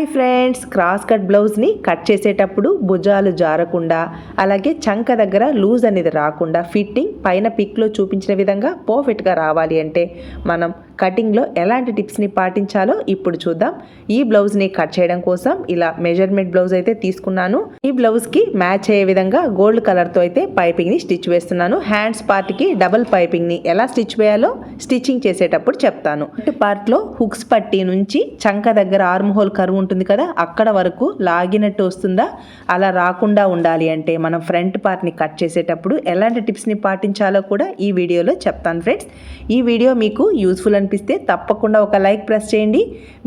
Hi friends cross cut బ్లౌజ్ని cut చేసేటప్పుడు భుజాలు జారకుండా అలాగే చంక దగ్గర లూజ్ అనేది రాకుండా ఫిట్టింగ్ పైన పిక్లో చూపించిన విధంగా పర్ఫెక్ట్గా రావాలి అంటే మనం కటింగ్లో ఎలాంటి టిప్స్ని పాటించాలో ఇప్పుడు చూద్దాం. ఈ బ్లౌజ్ని కట్ చేయడం కోసం ఇలా మెజర్మెంట్ బ్లౌజ్ అయితే తీసుకున్నాను. ఈ బ్లౌజ్కి మ్యాచ్ అయ్యే విధంగా గోల్డ్ కలర్తో అయితే పైపింగ్ని స్టిచ్ వేస్తున్నాను. హ్యాండ్స్ పార్ట్కి డబల్ పైపింగ్ని ఎలా స్టిచ్ వేయాలో స్టిచ్చింగ్ చేసేటప్పుడు చెప్తాను. పార్ట్లో హుక్స్ పట్టి నుంచి చంక దగ్గర ఆర్మ్ హోల్ కరువు ఉంటుంది కదా అక్కడ వరకు లాగినట్టు వస్తుందా? అలా రాకుండా ఉండాలి అంటే మనం ఫ్రంట్ పార్ట్ని కట్ చేసేటప్పుడు ఎలాంటి టిప్స్ని పాటించాలో కూడా ఈ వీడియోలో చెప్తాను ఫ్రెండ్స్. ఈ వీడియో మీకు యూస్ఫుల్ అనిపిస్తే తప్పకుండా ఒక లైక్ ప్రెస్ చేయండి.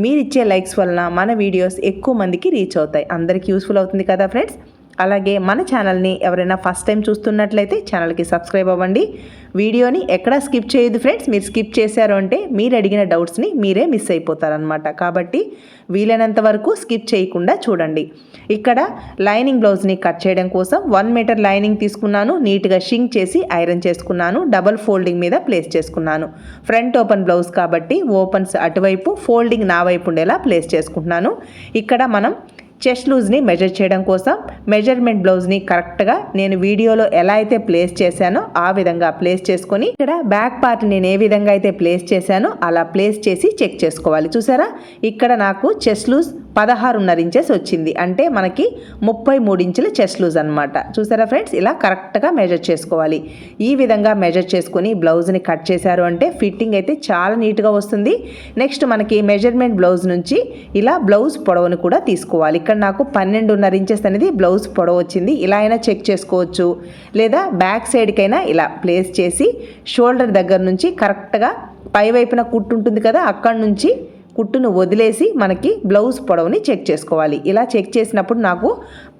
మీరు ఇచ్చే లైక్స్ వలన మన వీడియోస్ ఎక్కువ మందికి రీచ్ అవుతాయి. అందరికీ యూస్ఫుల్ అవుతుంది కదా ఫ్రెండ్స్? అలాగే మన ఛానల్ని ఎవరైనా ఫస్ట్ టైం చూస్తున్నట్లయితే ఛానల్కి సబ్స్క్రైబ్ అవ్వండి. వీడియోని ఎక్కడా స్కిప్ చేయదు ఫ్రెండ్స్. మీరు స్కిప్ చేశారు అంటే మీరు అడిగిన డౌట్స్ని మీరే మిస్ అయిపోతారనమాట కాబట్టి వీలైనంత వరకు స్కిప్ చేయకుండా చూడండి. ఇక్కడ లైనింగ్ బ్లౌజ్ని కట్ చేయడం కోసం వన్ మీటర్ లైనింగ్ తీసుకున్నాను. నీట్గా షింక్ చేసి ఐరన్ చేసుకున్నాను. డబల్ ఫోల్డింగ్ మీద ప్లేస్ చేసుకున్నాను. ఫ్రంట్ ఓపెన్ బ్లౌజ్ కాబట్టి ఓపెన్స్ అటువైపు ఫోల్డింగ్ నా వైపు ఉండేలా ప్లేస్ చేసుకుంటున్నాను. ఇక్కడ మనం చెస్ట్ లూజ్ని మెజర్ చేయడం కోసం మెజర్మెంట్ బ్లౌజ్ని కరెక్ట్గా నేను వీడియోలో ఎలా అయితే ప్లేస్ చేశానో ఆ విధంగా ప్లేస్ చేసుకొని ఇక్కడ బ్యాక్ పార్ట్ నేను ఏ విధంగా అయితే ప్లేస్ చేశానో అలా ప్లేస్ చేసి చెక్ చేసుకోవాలి. చూసారా? ఇక్కడ నాకు చెస్ట్ లూజ్ పదహారున్నర ఇంచెస్ వచ్చింది. అంటే మనకి ముప్పై మూడు ఇంచుల చెస్ట్ లూజ్ అనమాట చూసారా ఫ్రెండ్స్ ఇలా కరెక్ట్గా మెజర్ చేసుకోవాలి. ఈ విధంగా మెజర్ చేసుకొని బ్లౌజ్ని కట్ చేశారు అంటే ఫిట్టింగ్ అయితే చాలా నీట్గా వస్తుంది. నెక్స్ట్ మనకి మెజర్మెంట్ బ్లౌజ్ నుంచి ఇలా బ్లౌజ్ పొడవును కూడా తీసుకోవాలి. ఇక్కడ నాకు పన్నెండున్నర ఇంచెస్ అనేది బ్లౌజ్ పొడవు వచ్చింది. ఇలా అయినా చెక్ చేసుకోవచ్చు. లేదా బ్యాక్ సైడ్కైనా ఇలా ప్లేస్ చేసి షోల్డర్ దగ్గర నుంచి కరెక్ట్గా పై వైపున కుట్టు ఉంటుంది కదా అక్కడ నుంచి కుట్టును వదిలేసి మనకి బ్లౌజ్ పొడవుని చెక్ చేసుకోవాలి. ఇలా చెక్ చేసినప్పుడు నాకు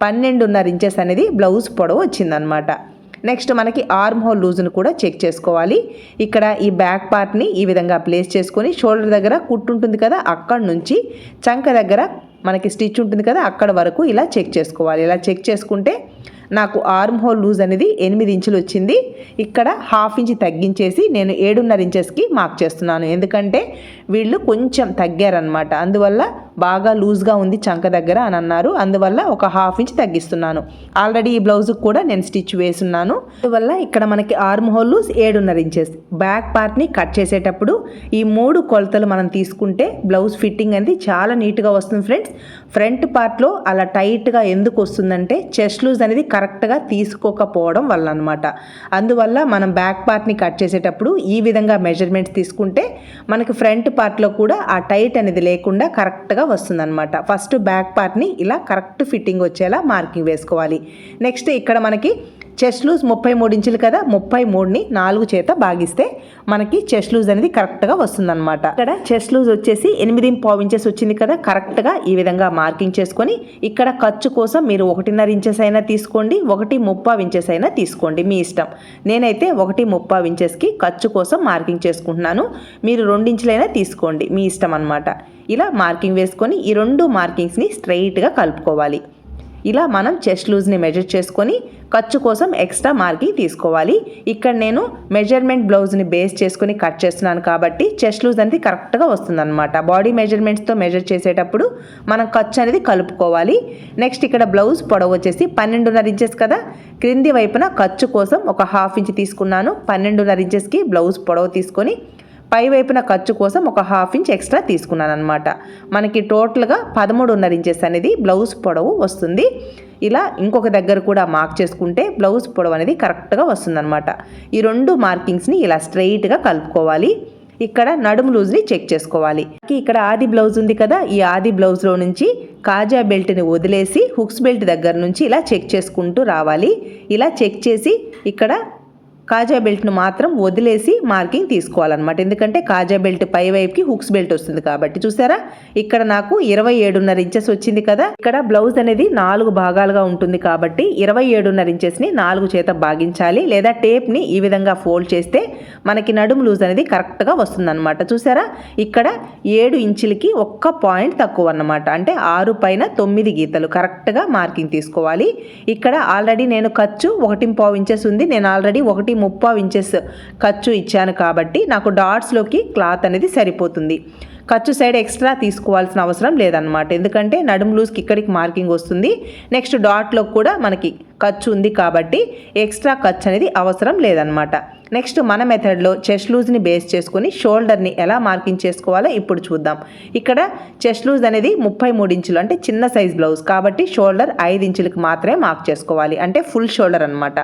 పన్నెండున్నర ఇంచెస్ అనేది బ్లౌజ్ పొడవు వచ్చిందనమాట. నెక్స్ట్ మనకి ఆర్మ్ హోల్ లూజ్ను కూడా చెక్ చేసుకోవాలి. ఇక్కడ ఈ బ్యాక్ పార్ట్ని ఈ విధంగా ప్లేస్ చేసుకొని షోల్డర్ దగ్గర కుట్టు ఉంటుంది కదా అక్కడ నుంచి చంక దగ్గర మనకి స్టిచ్ ఉంటుంది కదా అక్కడ వరకు ఇలా చెక్ చేసుకోవాలి. ఇలా చెక్ చేసుకుంటే నాకు ఆర్మ్ హోల్ లూజ్ అనేది ఎనిమిది ఇంచులు వచ్చింది. ఇక్కడ హాఫ్ ఇంచ్ తగ్గించేసి నేను ఏడున్నర ఇంచెస్కి మార్క్ చేస్తున్నాను. ఎందుకంటే వీళ్ళు కొంచెం తగ్గారనమాట అందువల్ల బాగా లూజ్గా ఉంది చంక దగ్గర అని అన్నారు. అందువల్ల ఒక హాఫ్ ఇంచ్ తగ్గిస్తున్నాను. ఆల్రెడీ ఈ బ్లౌజ్కి కూడా నేను స్టిచ్ వేసున్నాను. అందువల్ల ఇక్కడ మనకి ఆర్మ్ హోల్ లూజ్ ఏడున్నర ఇంచెస్. బ్యాక్ పార్ట్ని కట్ చేసేటప్పుడు ఈ మూడు కొలతలు మనం తీసుకుంటే బ్లౌజ్ ఫిట్టింగ్ అనేది చాలా నీట్గా వస్తుంది ఫ్రెండ్స్. ఫ్రంట్ పార్ట్లో అలా టైట్గా ఎందుకు వస్తుందంటే చెస్ట్ లూజ్ అనేది కరెక్ట్గా తీసుకోకపోవడం వల్ల అనమాట అందువల్ల మనం బ్యాక్ పార్ట్ని కట్ చేసేటప్పుడు ఈ విధంగా మెజర్మెంట్స్ తీసుకుంటే మనకి ఫ్రంట్ పార్ట్లో కూడా ఆ టైట్ అనేది లేకుండా కరెక్ట్గా వస్తుందన్నమాట. ఫస్ట్ బ్యాక్ పార్ట్ని ఇలా కరెక్ట్ ఫిట్టింగ్ వచ్చేలా మార్కింగ్ వేసుకోవాలి. నెక్స్ట్ ఇక్కడ మనకి చెస్ట్ లూజ్ ముప్పై మూడు ఇంచులు కదా ముప్పై మూడుని నాలుగు చేత భాగిస్తే మనకి చెస్ట్ లూజ్ అనేది కరెక్ట్గా వస్తుందన్నమాట. ఇక్కడ చెస్ట్ లూజ్ వచ్చేసి ఎనిమిది పావు ఇంచెస్ వచ్చింది కదా కరెక్ట్గా ఈ విధంగా మార్కింగ్ చేసుకొని ఇక్కడ ఖర్చు కోసం మీరు ఒకటిన్నర ఇంచెస్ అయినా తీసుకోండి ఒకటి ముప్పావు ఇంచెస్ అయినా తీసుకోండి మీ ఇష్టం. నేనైతే ఒకటి ముప్పావు ఇంచెస్కి ఖర్చు కోసం మార్కింగ్ చేసుకుంటున్నాను. మీరు రెండించులైనా తీసుకోండి మీ ఇష్టం అనమాట ఇలా మార్కింగ్ వేసుకొని ఈ రెండు మార్కింగ్స్ని స్ట్రైట్గా కలుపుకోవాలి. ఇలా మనం చెస్ట్ లూజ్ని మెజర్ చేసుకొని ఖర్చు కోసం ఎక్స్ట్రా మార్కింగ్ తీసుకోవాలి. ఇక్కడ నేను మెజర్మెంట్ బ్లౌజ్ని బేస్ చేసుకొని కట్ చేస్తున్నాను కాబట్టి చెస్ట్ లూజ్ అనేది కరెక్ట్గా వస్తుందన్నమాట. బాడీ మెజర్మెంట్స్తో మెజర్ చేసేటప్పుడు మనం ఖర్చు అనేది కలుపుకోవాలి. నెక్స్ట్ ఇక్కడ బ్లౌజ్ పొడవు వచ్చేసి పన్నెండున్నర ఇంచెస్ కదా. క్రింది వైపున ఖర్చు కోసం ఒక హాఫ్ ఇంచ్ తీసుకున్నాను. పన్నెండున్నర ఇంచెస్కి బ్లౌజ్ పొడవు తీసుకొని పై వైపున ఖర్చు కోసం ఒక హాఫ్ ఇంచ్ ఎక్స్ట్రా తీసుకున్నాను అనమాట మనకి టోటల్గా పదమూడున్నర ఇంచెస్ అనేది బ్లౌజ్ పొడవు వస్తుంది. ఇలా ఇంకొక దగ్గర కూడా మార్క్ చేసుకుంటే బ్లౌజ్ పొడవు అనేది కరెక్ట్గా వస్తుందన్నమాట. ఈ రెండు మార్కింగ్స్ని ఇలా స్ట్రైట్గా కలుపుకోవాలి. ఇక్కడ నడుము లూజ్ని చెక్ చేసుకోవాలి. ఇక్కడ ఆది బ్లౌజ్ ఉంది కదా ఈ ఆది బ్లౌజ్లో నుంచి కాజా బెల్ట్ని వదిలేసి హుక్స్ బెల్ట్ దగ్గర నుంచి ఇలా చెక్ చేసుకుంటూ రావాలి. ఇలా చెక్ చేసి ఇక్కడ కాజా బెల్ట్ను మాత్రం వదిలేసి మార్కింగ్ తీసుకోవాలన్నమాట. ఎందుకంటే కాజా బెల్ట్ పై వైపుకి హుక్స్ బెల్ట్ వస్తుంది కాబట్టి చూసారా? ఇక్కడ నాకు ఇరవై ఏడున్నర ఇంచెస్ వచ్చింది కదా? ఇక్కడ బ్లౌజ్ అనేది నాలుగు భాగాలుగా ఉంటుంది కాబట్టి ఇరవై ఏడున్నర ఇంచెస్ని నాలుగు చేత భాగించాలి. లేదా టేప్ని ఈ విధంగా ఫోల్డ్ చేస్తే మనకి నడుము లూజ్ అనేది కరెక్ట్గా వస్తుందన్నమాట. చూసారా? ఇక్కడ ఏడు ఇంచులకి ఒక్క పాయింట్ తక్కువ అన్నమాట అంటే ఆరు పైన తొమ్మిది గీతలు కరెక్ట్గా మార్కింగ్ తీసుకోవాలి. ఇక్కడ ఆల్రెడీ నేను ఖర్చు ఒకటి పావు ఇంచెస్ ఉంది. నేను ఆల్రెడీ ఒకటి ముప్పావు ఇంచెస్ ఖర్చు ఇచ్చాను కాబట్టి నాకు డాట్స్లోకి క్లాత్ అనేది సరిపోతుంది. ఖర్చు సైడ్ ఎక్స్ట్రా తీసుకోవాల్సిన అవసరం లేదనమాట ఎందుకంటే నడుము లూజ్కి ఇక్కడికి మార్కింగ్ వస్తుంది. నెక్స్ట్ డాట్లో కూడా మనకి ఖర్చు ఉంది కాబట్టి ఎక్స్ట్రా ఖర్చు అనేది అవసరం లేదనమాట నెక్స్ట్ మన మెథడ్లో చెస్ట్ లూజ్ని బేస్ చేసుకుని షోల్డర్ని ఎలా మార్కింగ్ చేసుకోవాలో ఇప్పుడు చూద్దాం. ఇక్కడ చెస్ట్ లూజ్ అనేది ముప్పై మూడు ఇంచులు అంటే చిన్న సైజ్ బ్లౌజ్ కాబట్టి షోల్డర్ ఐదు ఇంచులకు మాత్రమే మార్క్ చేసుకోవాలి. అంటే ఫుల్ షోల్డర్ అనమాట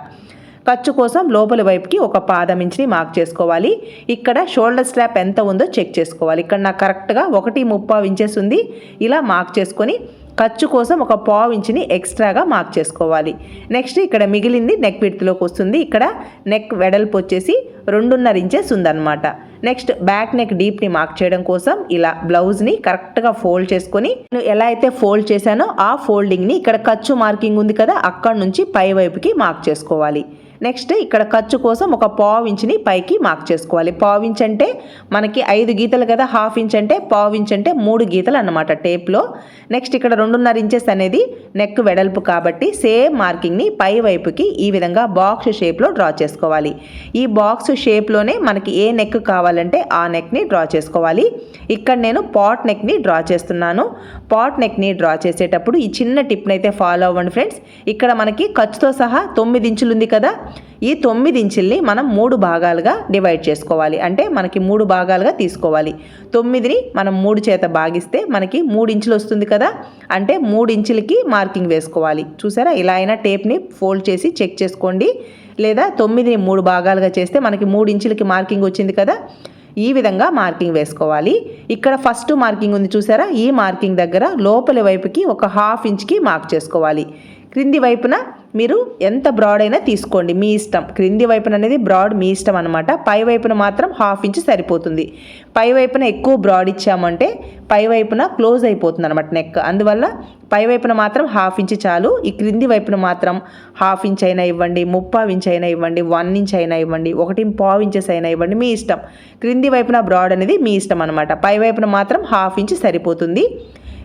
ఖర్చు కోసం లోపలి వైపుకి ఒక పాదం ఇంచుని మార్క్ చేసుకోవాలి. ఇక్కడ షోల్డర్ స్ట్రాప్ ఎంత ఉందో చెక్ చేసుకోవాలి. ఇక్కడ నాకు కరెక్ట్గా ఒకటి ముప్పావు ఇంచెస్ ఉంది. ఇలా మార్క్ చేసుకొని ఖర్చు కోసం ఒక పావు ఇంచుని ఎక్స్ట్రాగా మార్క్ చేసుకోవాలి. నెక్స్ట్ ఇక్కడ మిగిలింది నెక్ విడ్త్లోకి వస్తుంది. ఇక్కడ నెక్ వెడల్పు వచ్చేసి రెండున్నర ఇంచెస్ ఉందన్నమాట. నెక్స్ట్ బ్యాక్ నెక్ డీప్ని మార్క్ చేయడం కోసం ఇలా బ్లౌజ్ని కరెక్ట్గా ఫోల్డ్ చేసుకొని నేను ఎలా అయితే ఫోల్డ్ చేశానో ఆ ఫోల్డింగ్ని ఇక్కడ ఖర్చు మార్కింగ్ ఉంది కదా అక్కడ నుంచి పై వైపుకి మార్క్ చేసుకోవాలి. నెక్స్ట్ ఇక్కడ ఖర్చు కోసం ఒక పావు ఇంచుని పైకి మార్క్ చేసుకోవాలి. పావు ఇంచ్ అంటే మనకి ఐదు గీతలు కదా హాఫ్ ఇంచ్ అంటే పావు ఇంచ్ అంటే మూడు గీతలు అన్నమాట టేప్లో. నెక్స్ట్ ఇక్కడ రెండున్నర ఇంచెస్ అనేది నెక్ వెడల్పు కాబట్టి సేమ్ మార్కింగ్ని పై వైపుకి ఈ విధంగా బాక్స్ షేప్లో డ్రా చేసుకోవాలి. ఈ బాక్స్ షేప్లోనే మనకి ఏ నెక్ కావాలంటే ఆ నెక్ని డ్రా చేసుకోవాలి. ఇక్కడ నేను పాట్ నెక్ని డ్రా చేస్తున్నాను. పాట్ నెక్ని డ్రా చేసేటప్పుడు ఈ చిన్న టిప్ని అయితే ఫాలో అవ్వండి ఫ్రెండ్స్. ఇక్కడ మనకి ఖర్చుతో సహా తొమ్మిది ఇంచులు ఉంది కదా ఈ తొమ్మిది ఇంచుల్ని మనం మూడు భాగాలుగా డివైడ్ చేసుకోవాలి. అంటే మనకి మూడు భాగాలుగా తీసుకోవాలి. తొమ్మిదిని మనం మూడు చేత భాగిస్తే మనకి మూడు ఇంచులు వస్తుంది కదా? అంటే మూడు ఇంచులకి మార్కింగ్ వేసుకోవాలి. చూసారా? ఇలా అయినా టేప్ని ఫోల్డ్ చేసి చెక్ చేసుకోండి. లేదా తొమ్మిదిని మూడు భాగాలుగా చేస్తే మనకి మూడు ఇంచులకి మార్కింగ్ వచ్చింది కదా? ఈ విధంగా మార్కింగ్ వేసుకోవాలి. ఇక్కడ ఫస్ట్ మార్కింగ్ ఉంది చూసారా? ఈ మార్కింగ్ దగ్గర లోపలి వైపుకి ఒక హాఫ్ ఇంచ్కి మార్క్ చేసుకోవాలి. క్రింది వైపున మీరు ఎంత బ్రాడ్ అయినా తీసుకోండి. మీ ఇష్టం. క్రింది వైపున అనేది బ్రాడ్ మీ ఇష్టం అనమాట పై వైపున మాత్రం హాఫ్ ఇంచ్ సరిపోతుంది. పై వైపున ఎక్కువ బ్రాడ్ ఇచ్చామంటే పై వైపున క్లోజ్ అయిపోతుంది అనమాట నెక్ అందువల్ల పై వైపున మాత్రం హాఫ్ ఇంచ్ చాలు. ఈ క్రింది వైపున మాత్రం హాఫ్ ఇంచ్ అయినా ఇవ్వండి. ముప్పావు ఇంచ్ అయినా ఇవ్వండి. వన్ ఇంచ్ అయినా ఇవ్వండి. ఒకటి పావు ఇంచెస్ అయినా ఇవ్వండి. మీ ఇష్టం. క్రింది వైపున బ్రాడ్ అనేది మీ ఇష్టం అనమాట పై వైపున మాత్రం హాఫ్ ఇంచ్ సరిపోతుంది.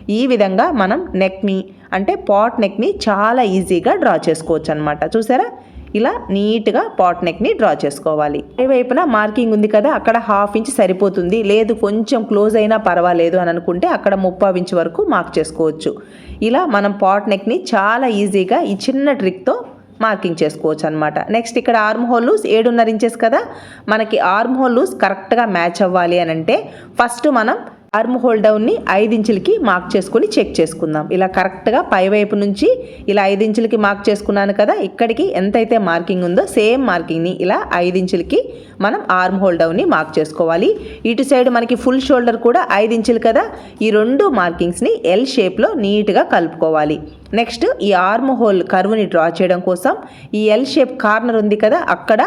ఈ విధంగా మనం నెక్ని అంటే పాట్ నెక్ని చాలా ఈజీగా డ్రా చేసుకోవచ్చు అనమాట చూసారా? ఇలా నీట్గా పాట్ నెక్ని డ్రా చేసుకోవాలి. ఏ వైపున మార్కింగ్ ఉంది కదా అక్కడ హాఫ్ ఇంచ్ సరిపోతుంది. లేదు కొంచెం క్లోజ్ అయినా పర్వాలేదు అని అనుకుంటే అక్కడ ముప్పై ఇంచ్ వరకు మార్క్ చేసుకోవచ్చు. ఇలా మనం పాట్ నెక్ని చాలా ఈజీగా ఈ చిన్న ట్రిక్తో మార్కింగ్ చేసుకోవచ్చు అనమాట నెక్స్ట్ ఇక్కడ ఆర్మ్ హోల్ లూస్ ఏడున్నర ఇంచెస్ కదా. మనకి ఆర్మ్ హోల్ లూస్ కరెక్ట్గా మ్యాచ్ అవ్వాలి అని అంటే ఫస్ట్ మనం ఆర్మ్ హోల్ డౌన్ని ఐదు ఇంచులకి మార్క్ చేసుకుని చెక్ చేసుకుందాం. ఇలా కరెక్ట్గా పై వైపు నుంచి ఇలా ఐదు ఇంచులకి మార్క్ చేసుకున్నాను కదా ఇక్కడికి ఎంతైతే మార్కింగ్ ఉందో సేమ్ మార్కింగ్ని ఇలా ఐదు ఇంచులకి మనం ఆర్మ్ హోల్ డౌన్ని మార్క్ చేసుకోవాలి. ఇటు సైడ్ మనకి ఫుల్ షోల్డర్ కూడా ఐదు ఇంచులు కదా. ఈ రెండు మార్కింగ్స్ని ఎల్ షేప్లో నీట్గా కలుపుకోవాలి. నెక్స్ట్ ఈ ఆర్మ్ హోల్ కర్వ్ని డ్రా చేయడం కోసం ఈ ఎల్ షేప్ కార్నర్ ఉంది కదా అక్కడ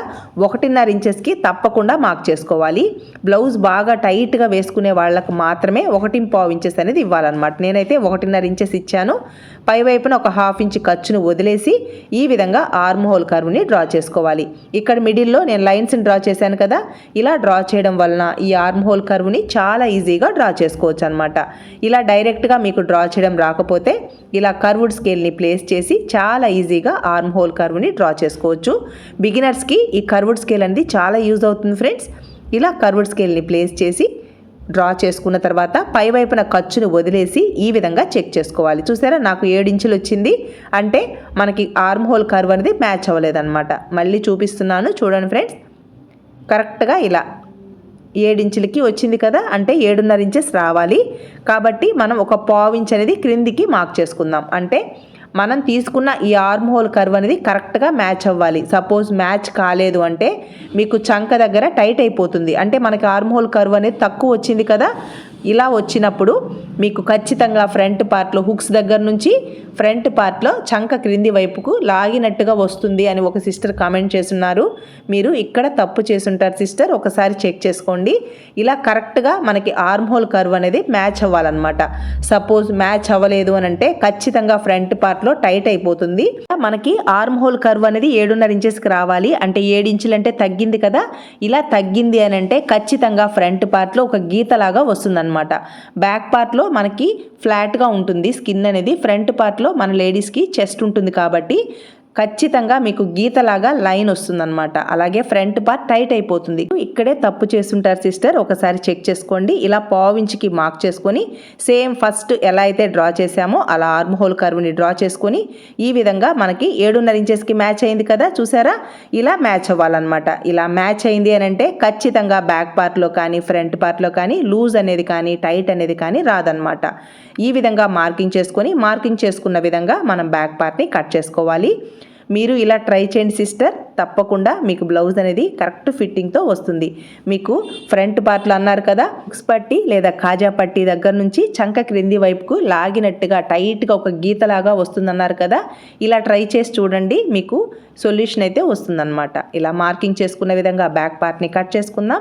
ఒకటిన్నర ఇంచెస్కి తప్పకుండా మార్క్ చేసుకోవాలి. బ్లౌజ్ బాగా టైట్గా వేసుకునే వాళ్ళకు మాత్రమే ఒకటి పావు ఇంచెస్ అనేది ఇవ్వాలన్నమాట. నేనైతే ఒకటిన్నర ఇంచెస్ ఇచ్చాను. పై వైపున ఒక హాఫ్ ఇంచ్ ఖర్చును వదిలేసి ఈ విధంగా ఆర్మ్ హోల్ కర్వ్ని డ్రా చేసుకోవాలి. ఇక్కడ మిడిల్లో నేను లైన్స్ని డ్రా చేశాను కదా. ఇలా డ్రా చేయడం వలన ఈ ఆర్మ్ హోల్ కర్వ్ని చాలా ఈజీగా డ్రా చేసుకోవచ్చు అనమాట ఇలా డైరెక్ట్గా మీకు డ్రా చేయడం రాకపోతే ఇలా కర్వ్డ్ స్కేల్ని ప్లేస్ చేసి చాలా ఈజీగా ఆర్మ్ హోల్ కర్వ్ని డ్రా చేసుకోవచ్చు. బిగినర్స్కి ఈ కర్వ్డ్ స్కేల్ అనేది చాలా యూజ్ అవుతుంది ఫ్రెండ్స్. ఇలా కర్వ్డ్ స్కేల్ని ప్లేస్ చేసి డ్రా చేసుకున్న తర్వాత పై వైపున ఖర్చును వదిలేసి ఈ విధంగా చెక్ చేసుకోవాలి. చూసారా? నాకు ఏడించులు వచ్చింది. అంటే మనకి ఆర్మ్ హోల్ కర్వ్ అనేది మ్యాచ్ అవ్వలేదన్నమాట. మళ్ళీ చూపిస్తున్నాను. చూడండి ఫ్రెండ్స్. కరెక్ట్గా ఇలా ఏడించులకి వచ్చింది కదా అంటే ఏడున్నర ఇంచెస్ రావాలి. కాబట్టి మనం ఒక పావు ఇంచ్ అనేది క్రిందికి మార్క్ చేసుకుందాం. అంటే మనం తీసుకున్న ఈ ఆర్మ్ హోల్ కర్వ్ అనేది కరెక్ట్గా మ్యాచ్ అవ్వాలి. సపోజ్ మ్యాచ్ కాలేదు అంటే మీకు చంక దగ్గర టైట్ అయిపోతుంది. అంటే మనకి ఆర్మ్ హోల్ కర్వ్ అనేది తక్కువ వచ్చింది కదా ఇలా వచ్చినప్పుడు మీకు ఖచ్చితంగా ఫ్రంట్ పార్ట్లో హుక్స్ దగ్గర నుంచి ఫ్రంట్ పార్ట్లో చంక క్రింది వైపుకు లాగినట్టుగా వస్తుంది అని ఒక సిస్టర్ కామెంట్ చేస్తున్నారు. మీరు ఇక్కడ తప్పు చేసుంటారు సిస్టర్ ఒకసారి చెక్ చేసుకోండి. ఇలా కరెక్ట్గా మనకి ఆర్మ్ హోల్ కర్వ్ అనేది మ్యాచ్ అవ్వాలన్నమాట. సపోజ్ మ్యాచ్ అవ్వలేదు అని అంటే ఖచ్చితంగా ఫ్రంట్ పార్ట్లో టైట్ అయిపోతుంది. మనకి ఆర్మ్ హోల్ కర్వ్ అనేది ఏడున్నర ఇంచెస్కి రావాలి. అంటే ఏడు అంటే తగ్గింది కదా. ఇలా తగ్గింది అని అంటే ఖచ్చితంగా ఫ్రంట్ పార్ట్లో ఒక గీతలాగా వస్తుంది అనమాట బ్యాక్ పార్ట్లో మనకి ఫ్లాట్గా ఉంటుంది. స్కిన్ అనేది ఫ్రంట్ పార్ట్లో మన లేడీస్కి చెస్ట్ ఉంటుంది కాబట్టి ఖచ్చితంగా మీకు గీతలాగా లైన్ వస్తుందన్నమాట. అలాగే ఫ్రంట్ పార్ట్ టైట్ అయిపోతుంది. ఇక్కడే తప్పు చేస్తుంటారు సిస్టర్. ఒకసారి చెక్ చేసుకోండి. ఇలా పావించికి మార్క్ చేసుకొని సేమ్ ఫస్ట్ ఎలా అయితే డ్రా చేసామో అలా ఆర్మ్ హోల్ కర్వ్ని డ్రా చేసుకొని ఈ విధంగా మనకి ఏడున్నర ఇంచెస్కి మ్యాచ్ అయింది కదా చూసారా? ఇలా మ్యాచ్ అవ్వాలన్నమాట. ఇలా మ్యాచ్ అయింది అని అంటే ఖచ్చితంగా బ్యాక్ పార్ట్లో కానీ ఫ్రంట్ పార్ట్లో కానీ లూజ్ అనేది కానీ టైట్ అనేది కానీ రాదనమాట ఈ విధంగా మార్కింగ్ చేసుకొని మార్కింగ్ చేసుకున్న విధంగా మనం బ్యాక్ పార్ట్ని కట్ చేసుకోవాలి. మీరు ఇలా ట్రై చేయండి సిస్టర్ తప్పకుండా మీకు బ్లౌజ్ అనేది కరెక్ట్ ఫిట్టింగ్తో వస్తుంది. మీకు ఫ్రంట్ పార్ట్లు అన్నారు కదా బుక్స్ పట్టి లేదా కాజా పట్టి దగ్గర నుంచి చంక క్రింది వైపుకు లాగినట్టుగా టైట్గా ఒక గీతలాగా వస్తుందన్నారు కదా ఇలా ట్రై చేసి చూడండి మీకు సొల్యూషన్ అయితే వస్తుందన్నమాట. ఇలా మార్కింగ్ చేసుకున్న విధంగా బ్యాక్ పార్ట్ని కట్ చేసుకుందాం.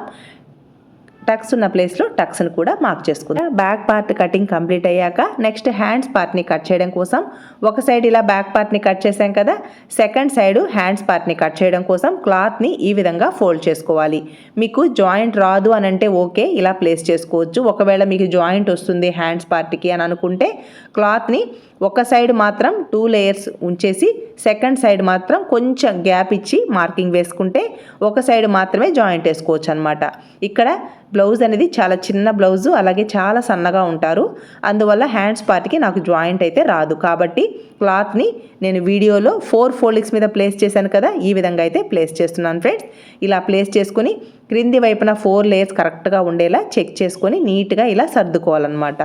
టక్స్ ఉన్న ప్లేస్లో టక్స్ని కూడా మార్క్ చేసుకుందాం. బ్యాక్ పార్ట్ కటింగ్ కంప్లీట్ అయ్యాక నెక్స్ట్ హ్యాండ్స్ పార్ట్ని కట్ చేయడం కోసం ఒక సైడ్ ఇలా బ్యాక్ పార్ట్ని కట్ చేసాం కదా సెకండ్ సైడ్ హ్యాండ్స్ పార్ట్ని కట్ చేయడం కోసం క్లాత్ని ఈ విధంగా ఫోల్డ్ చేసుకోవాలి. మీకు జాయింట్ రాదు అని అంటే ఓకే ఇలా ప్లేస్ చేసుకోవచ్చు. ఒకవేళ మీకు జాయింట్ వస్తుంది హ్యాండ్స్ పార్ట్కి అని అనుకుంటే క్లాత్ని ఒక సైడ్ మాత్రం టూ లేయర్స్ ఉంచేసి సెకండ్ సైడ్ మాత్రం కొంచెం గ్యాప్ ఇచ్చి మార్కింగ్ వేసుకుంటే ఒక సైడ్ మాత్రమే జాయింట్ వేసుకోవచ్చు అనమాట ఇక్కడ బ్లౌజ్ అనేది చాలా చిన్న బ్లౌజు అలాగే చాలా సన్నగా ఉంటారు. అందువల్ల హ్యాండ్స్ పార్ట్కి నాకు జాయింట్ అయితే రాదు. కాబట్టి క్లాత్ని నేను వీడియోలో ఫోర్ ఫోల్డింగ్స్ మీద ప్లేస్ చేశాను కదా ఈ విధంగా అయితే ప్లేస్ చేస్తున్నాను ఫ్రెండ్స్. ఇలా ప్లేస్ చేసుకుని క్రింది వైపున ఫోర్ లేయర్స్ కరెక్ట్గా ఉండేలా చెక్ చేసుకొని నీట్గా ఇలా సర్దుకోవాలన్నమాట.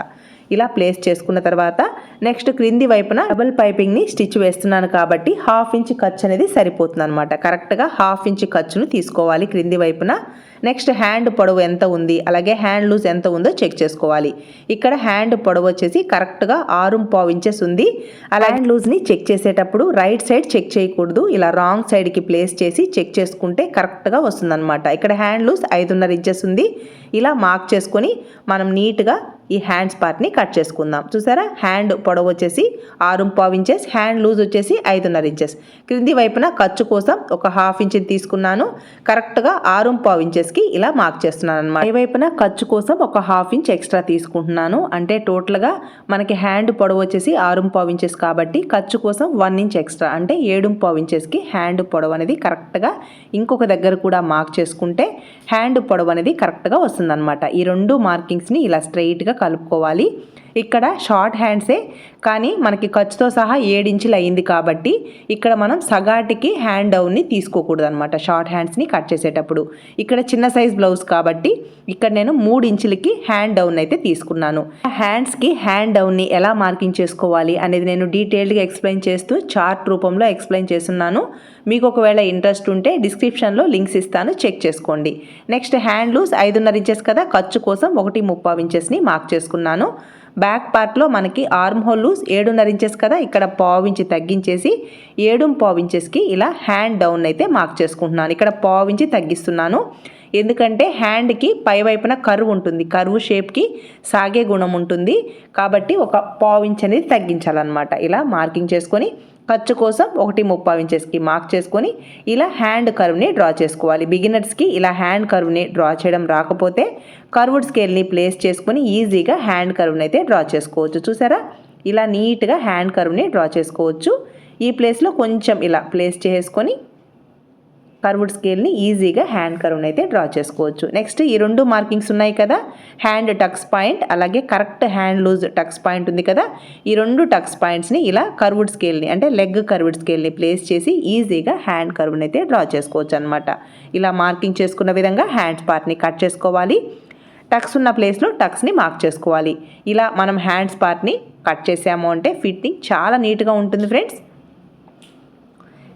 ఇలా ప్లేస్ చేసుకున్న తర్వాత నెక్స్ట్ క్రింది వైపున డబుల్ పైపింగ్ని స్టిచ్ వేస్తున్నాను కాబట్టి హాఫ్ ఇంచ్ ఖర్చు అనేది సరిపోతుంది అనమాట కరెక్ట్గా హాఫ్ ఇంచ్ ఖర్చును తీసుకోవాలి క్రింది వైపున. నెక్స్ట్ హ్యాండ్ పొడవు ఎంత ఉంది? అలాగే హ్యాండ్ లూజ్ ఎంత ఉందో చెక్ చేసుకోవాలి. ఇక్కడ హ్యాండ్ పొడవు వచ్చేసి కరెక్ట్గా ఆరు పావు ఇంచెస్ ఉంది. అలా హ్యాండ్ లూజ్ని చెక్ చేసేటప్పుడు రైట్ సైడ్ చెక్ చేయకూడదు. ఇలా రాంగ్ సైడ్కి ప్లేస్ చేసి చెక్ చేసుకుంటే కరెక్ట్గా వస్తుందన్నమాట. ఇక్కడ హ్యాండ్ లూజ్ ఐదున్నర ఇంచెస్ ఉంది. ఇలా మార్క్ చేసుకొని మనం నీట్గా ఈ హ్యాండ్స్ పార్ట్ని కట్ చేసుకుందాం. చూసారా? హ్యాండ్ పొడవు వచ్చేసి ఆరు పావు ఇంచెస్ హ్యాండ్ లూజ్ వచ్చేసి ఐదున్నర ఇంచెస్. క్రింది వైపున ఖర్చు కోసం ఒక హాఫ్ ఇంచ్ తీసుకున్నాను. కరెక్ట్గా ఆరు పావు ఇంచెస్కి ఇలా మార్క్ చేస్తున్నాను అనమాట ఈ వైపున ఖర్చు కోసం ఒక హాఫ్ ఇంచ్ ఎక్స్ట్రా తీసుకుంటున్నాను. అంటే టోటల్గా మనకి హ్యాండ్ పొడవు వచ్చేసి ఆరు పావు ఇంచెస్ కాబట్టి ఖర్చు కోసం వన్ ఇంచ్ ఎక్స్ట్రా అంటే ఏడు పావు ఇంచెస్కి హ్యాండ్ పొడవు అనేది కరెక్ట్గా ఇంకొక దగ్గర కూడా మార్క్ చేసుకుంటే హ్యాండ్ పొడవు అనేది కరెక్ట్గా వస్తుందన్నమాట. ఈ రెండు మార్కింగ్స్ని ఇలా స్ట్రైట్గా కలుపుకోవాలి. ఇక్కడ షార్ట్ హ్యాండ్సే కానీ మనకి ఖర్చుతో సహా ఏడించులు అయింది కాబట్టి ఇక్కడ మనం సగాటికి హ్యాండ్ డౌన్ని తీసుకోకూడదు అనమాట షార్ట్ హ్యాండ్స్ని కట్ చేసేటప్పుడు. ఇక్కడ చిన్న సైజ్ బ్లౌజ్ కాబట్టి ఇక్కడ నేను మూడు ఇంచులకి హ్యాండ్ డౌన్ అయితే తీసుకున్నాను. హ్యాండ్స్కి హ్యాండ్ డౌన్ని ఎలా మార్కింగ్ చేసుకోవాలి అనేది నేను డీటెయిల్డ్గా ఎక్స్ప్లెయిన్ చేస్తూ చార్ట్ రూపంలో ఎక్స్ప్లెయిన్ చేస్తున్నాను. మీకు ఒకవేళ ఇంట్రెస్ట్ ఉంటే డిస్క్రిప్షన్లో లింక్స్ ఇస్తాను చెక్ చేసుకోండి. నెక్స్ట్ హ్యాండ్ లూస్ ఐదున్నర ఇంచెస్ కదా ఖర్చు కోసం ఒకటి ముప్పావు ఇంచెస్ని మార్క్ చేసుకున్నాను. బ్యాక్ పార్ట్లో మనకి ఆర్మ్ హోల్ లూజ్ ఏడున్నర ఇంచెస్ కదా ఇక్కడ పావు ఇంచి తగ్గించేసి ఏడు పావు ఇంచెస్కి ఇలా హ్యాండ్ డౌన్ అయితే మార్క్ చేసుకుంటున్నాను. ఇక్కడ పావు ఇంచి తగ్గిస్తున్నాను. ఎందుకంటే హ్యాండ్కి పై వైపున కరువు ఉంటుంది. కరువు షేప్కి సాగే గుణం ఉంటుంది. కాబట్టి ఒక పావు ఇంచ్ అనేది తగ్గించాలన్నమాట. ఇలా మార్కింగ్ చేసుకొని ఖర్చు కోసం ఒకటి ముప్పై ఇంచెస్కి మార్క్ చేసుకొని ఇలా హ్యాండ్ కర్వ్ని డ్రా చేసుకోవాలి. బిగినర్స్కి ఇలా హ్యాండ్ కర్వ్ని డ్రా చేయడం రాకపోతే కర్వ్డ్ స్కేల్ని ప్లేస్ చేసుకొని ఈజీగా హ్యాండ్ కర్వ్ని అయితే డ్రా చేసుకోవచ్చు. చూసారా? ఇలా నీట్గా హ్యాండ్ కర్వ్ని డ్రా చేసుకోవచ్చు. ఈ ప్లేస్లో కొంచెం ఇలా ప్లేస్ చేసుకొని కర్వ్డ్ స్కేల్ని ఈజీగా హ్యాండ్ కర్వ్ని అయితే డ్రా చేసుకోవచ్చు. నెక్స్ట్ ఈ రెండు మార్కింగ్స్ ఉన్నాయి కదా హ్యాండ్ టక్స్ పాయింట్ అలాగే correct hand loose tucks point ఉంది కదా ఈ రెండు టక్స్ పాయింట్స్ని ఇలా కర్వ్డ్ స్కేల్ని అంటే లెగ్ కర్వుడ్ స్కేల్ని ప్లేస్ చేసి ఈజీగా హ్యాండ్ కర్వ్ని అయితే డ్రా చేసుకోవచ్చు అనమాట ఇలా మార్కింగ్ చేసుకున్న విధంగా హ్యాండ్స్ పార్ట్ని కట్ చేసుకోవాలి. టక్స్ ఉన్న ప్లేస్లో టక్స్ని మార్క్ చేసుకోవాలి. ఇలా మనం హ్యాండ్స్ పార్ట్ని కట్ చేసాము అంటే ఫిట్టింగ్ చాలా నీట్గా ఉంటుంది ఫ్రెండ్స్.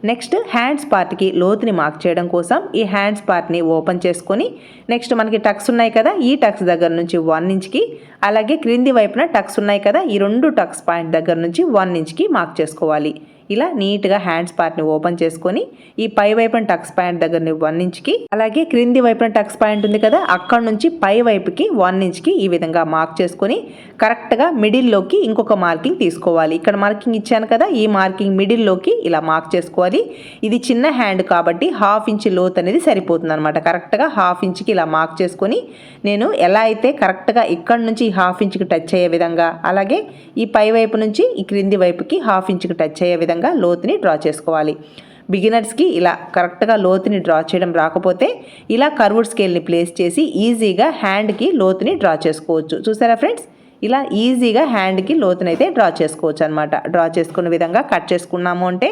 నెక్స్ట్ హ్యాండ్స్ పార్ట్కి లోతుని మార్క్ చేయడం కోసం ఈ హ్యాండ్స్ పార్ట్ని ఓపెన్ చేసుకొని నెక్స్ట్ మనకి టక్స్ ఉన్నాయి కదా ఈ టక్స్ దగ్గర నుంచి వన్ ఇంచ్కి అలాగే క్రింది వైపున టక్స్ ఉన్నాయి కదా ఈ రెండు టక్స్ పాయింట్ దగ్గర నుంచి వన్ ఇంచ్కి మార్క్ చేసుకోవాలి. ఇలా నీట్గా హ్యాండ్స్ పార్ట్ని ఓపెన్ చేసుకొని ఈ పై వైపున టక్స్ పాయింట్ దగ్గరని వన్ ఇంచ్కి అలాగే క్రింది వైపున టక్స్ పాయింట్ ఉంది కదా అక్కడ నుంచి పై వైపుకి వన్ ఇంచ్కి ఈ విధంగా మార్క్ చేసుకొని కరెక్ట్గా మిడిల్లోకి ఇంకొక మార్కింగ్ తీసుకోవాలి. ఇక్కడ మార్కింగ్ ఇచ్చాను కదా ఈ మార్కింగ్ మిడిల్లోకి ఇలా మార్క్ చేసుకోవాలి. ఇది చిన్న హ్యాండ్ కాబట్టి హాఫ్ ఇంచ్ లోత్ అనేది సరిపోతుంది అనమాట కరెక్ట్గా హాఫ్ ఇంచ్కి ఇలా మార్క్ చేసుకొని నేను ఎలా అయితే కరెక్ట్గా ఇక్కడ నుంచి హాఫ్ ఇంచ్కి టచ్ అయ్యే విధంగా అలాగే ఈ పై వైపు నుంచి ఈ క్రింది వైపుకి హాఫ్ ఇంచ్కి టచ్ అయ్యే విధంగా లోతుని డ్రా చేసుకోవాలి. బిగినర్స్కి ఇలా కరెక్ట్గా లోతుని డ్రా చేయడం రాకపోతే ఇలా కర్వుడ్ స్కేల్ని ప్లేస్ చేసి ఈజీగా హ్యాండ్కి లోతుని డ్రా చేసుకోవచ్చు. చూసారా ఫ్రెండ్స్? ఇలా ఈజీగా హ్యాండ్కి లోతునైతే డ్రా చేసుకోవచ్చు అనమాట డ్రా చేసుకున్న విధంగా కట్ చేసుకున్నాము అంటే